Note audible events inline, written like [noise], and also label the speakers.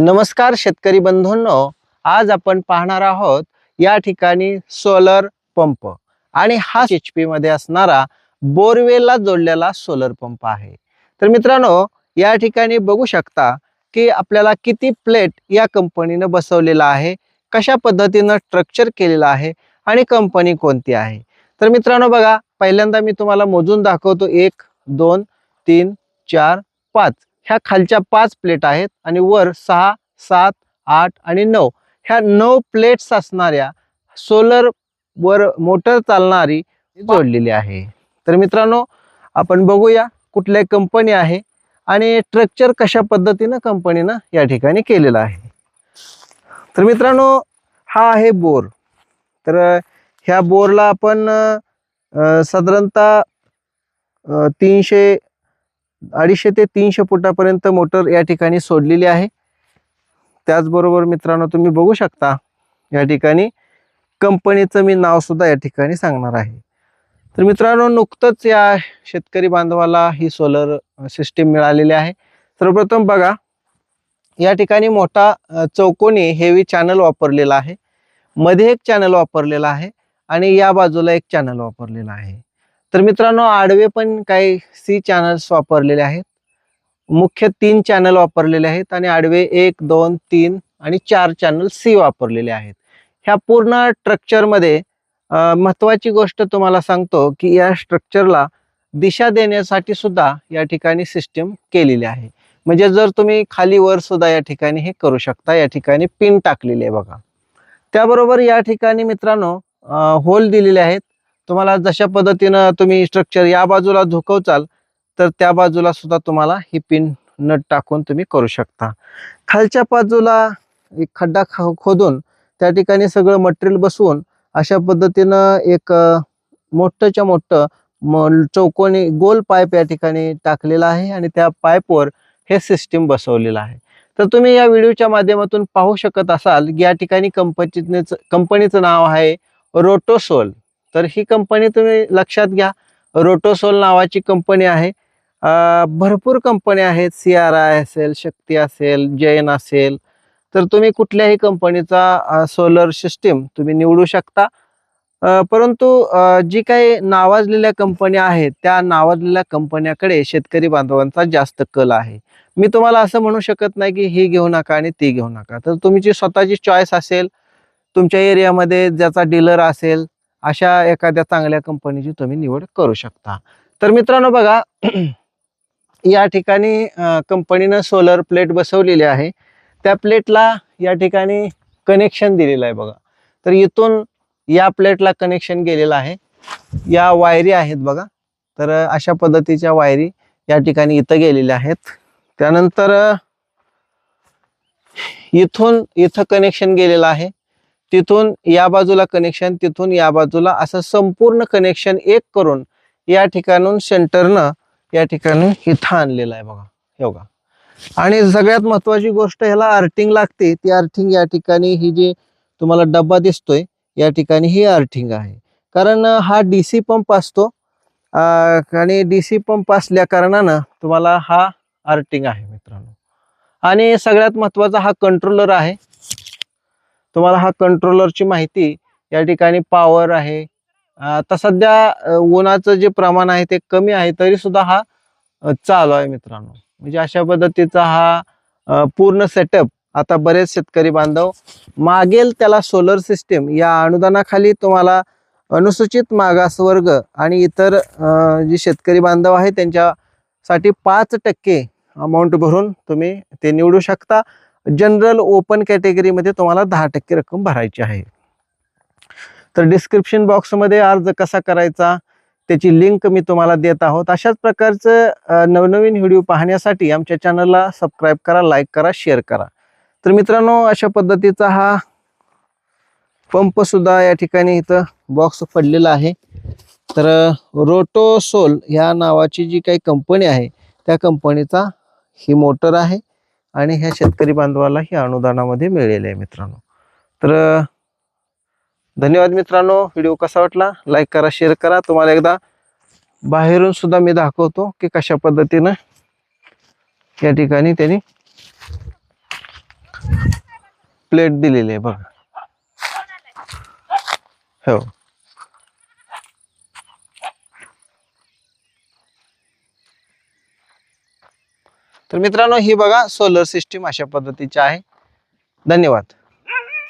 Speaker 1: नमस्कार शेतकरी बंधूंनो आज आपण पाहणार आहोत या ठिकाणी सोलर पंप आणि हा एच पी मध्ये असणारा बोरवेलला जोडलेला सोलर पंप आहे. तर मित्रांनो या ठिकाणी बघू शकता की आपल्याला किती प्लेट या कंपनीनं बसवलेला आहे कशा पद्धतीनं स्ट्रक्चर केलेलं आहे आणि कंपनी कोणती आहे. तर मित्रांनो बघा पहिल्यांदा मी तुम्हाला मोजून दाखवतो. एक दोन तीन चार पाच. ह्या खालच्या पाच प्लेट आहेत आणि वर सहा सात आठ आणि नऊ. ह्या नऊ प्लेट्स असणाऱ्या सोलर वर मोटर चालणारी जोडलेली आहे. तर मित्रांनो आपण बघूया कुठल्या कंपनी आहे आणि स्ट्रक्चर कशा पद्धतीनं कंपनीनं या ठिकाणी केलेलं आहे. तर मित्रांनो हा आहे बोर. तर ह्या बोरला आपण साधारणतः तीनशे अडीचशे ते तीनशे फुटापर्यंत मोटर या ठिकाणी सोडलेली आहे. त्याचबरोबर मित्रांनो तुम्ही बघू शकता या ठिकाणी कंपनीचं मी नाव सुद्धा या ठिकाणी सांगणार आहे. तर मित्रांनो नुकतंच या शेतकरी बांधवाला ही सोलर सिस्टीम मिळालेली आहे. सर्वप्रथम बघा या ठिकाणी मोठा चौकोनी हेवी चॅनल वापरलेला आहे. मध्ये एक चॅनल वापरलेला आहे आणि या बाजूला एक चॅनल वापरलेला आहे. तर मित्रांनो आडवे पण काही सी चॅनल्स वापरलेले आहेत. मुख्य तीन चॅनल वापरलेले आहेत आणि आडवे एक दोन तीन आणि चार चॅनल सी वापरलेले आहेत. ह्या पूर्ण स्ट्रक्चरमध्ये महत्वाची गोष्ट तुम्हाला सांगतो की या स्ट्रक्चरला दिशा देण्यासाठी सुद्धा या ठिकाणी सिस्टीम केलेली आहे. म्हणजे जर तुम्ही खाली वर सुद्धा या ठिकाणी हे करू शकता या ठिकाणी पिन टाकलेली आहे बघा. त्याबरोबर या ठिकाणी मित्रांनो होल दिलेले आहेत. तुम्हाला जशा पद्धतीनं तुम्ही स्ट्रक्चर या बाजूला झुकवचाल तर त्या बाजूला सुद्धा तुम्हाला ही पिन नट टाकून तुम्ही करू शकता. खालच्या बाजूला एक खड्डा खोदून त्या ठिकाणी सगळं मटेरियल बसवून अशा पद्धतीनं एक मोठंच्या मोठं म- चौकोनी गोल पाईप या ठिकाणी टाकलेला आहे आणि त्या पाईपवर हे सिस्टीम बसवलेलं आहे. तर तुम्ही या व्हिडिओच्या माध्यमातून पाहू शकत असाल की या ठिकाणी कंपनीचं कंपनीचं नाव आहे रोटोसोल तर ही कंपनी तुम्ही लक्षात घ्या. रोटोसोल नावाची कंपनी आहे. भरपूर कंपन्या आहेत. सी आर आय असेल शक्ती असेल जैन असेल. तर तुम्ही कुठल्याही कंपनीचा सोलर सिस्टीम तुम्ही निवडू शकता. परंतु जी काही नावाजलेल्या कंपन्या आहेत त्या नावाजलेल्या कंपन्याकडे शेतकरी बांधवांचा जास्त कल आहे. मी तुम्हाला असं म्हणू शकत नाही की ही घेऊ नका आणि ती घेऊ नका. तर तुमची स्वतःची चॉईस असेल तुमच्या एरियामध्ये ज्याचा डीलर असेल अशा एखाद्या चांगल्या कंपनीची तुम्ही निवड करू शकता. तर मित्रांनो बघा [clears throat] या ठिकाणी कंपनीनं सोलर प्लेट बसवलेली आहे. त्या प्लेटला या ठिकाणी कनेक्शन दिलेलं आहे बघा. तर इथून या प्लेटला कनेक्शन गेलेलं आहे. या वायरी आहेत बघा. तर अशा पद्धतीच्या वायरी या ठिकाणी इथं गेलेल्या आहेत. त्यानंतर इथून इथं कनेक्शन गेलेलं आहे. तिथून या बाजूला कनेक्शन तिथून या बाजूला असं संपूर्ण कनेक्शन एक करून या ठिकाणून सेंटरनं या ठिकाणी इथं आणलेलं आहे बघा. हे बघा. आणि सगळ्यात महत्वाची गोष्ट ह्याला अर्थिंग लागते. ती अर्थिंग या ठिकाणी ही जी तुम्हाला डब्बा दिसतोय या ठिकाणी ही अर्थिंग आहे. कारण हा डी सी पंप असतो. आणि डी सी पंप असल्या कारणानं तुम्हाला हा अर्थिंग आहे मित्रांनो. आणि सगळ्यात महत्त्वाचा हा कंट्रोलर आहे. तुम्हाला हा कंट्रोलरची माहिती या ठिकाणी पॉवर आहे. आता सध्या उन्हाचं जे प्रमाण आहे ते कमी आहे तरी सुद्धा हा चालू आहे मित्रांनो. म्हणजे अशा पद्धतीचा हा पूर्ण सेटअप आता बरेच शेतकरी बांधव मागेल त्याला सोलर सिस्टीम या अनुदानाखाली तुम्हाला अनुसूचित मागासवर्ग आणि इतर जे शेतकरी बांधव आहे त्यांच्यासाठी पाच टक्के अमाऊंट भरून तुम्ही ते निवडू शकता. जनरल ओपन कॅटेगरीमध्ये तुम्हाला दहा टक्के रक्कम भरायची आहे. तर डिस्क्रिप्शन बॉक्समध्ये अर्ज कसा करायचा त्याची लिंक मी तुम्हाला देत आहोत. अशाच प्रकारचं नवनवीन व्हिडिओ पाहण्यासाठी आमच्या चॅनलला सबस्क्राईब करा लाईक करा शेअर करा. तर मित्रांनो अशा पद्धतीचा हा पंपसुद्धा या ठिकाणी इथं बॉक्स पडलेला आहे. तर रोटोसोल ह्या नावाची जी काही कंपनी आहे त्या कंपनीचा ही मोटर आहे. आणि ह्या शेतकरी बांधवाला ही अनुदानामध्ये मिळेल आहे मित्रांनो. तर धन्यवाद मित्रांनो. व्हिडिओ कसा वाटला? लाईक करा शेअर करा. तुम्हाला एकदा बाहेरून सुद्धा मी दाखवतो की कशा पद्धतीनं या ठिकाणी त्यांनी प्लेट दिलेली आहे बघा. हो. तर मित्रांनो ही बघा सोलर सिस्टीम अशा पद्धतीची आहे. धन्यवाद.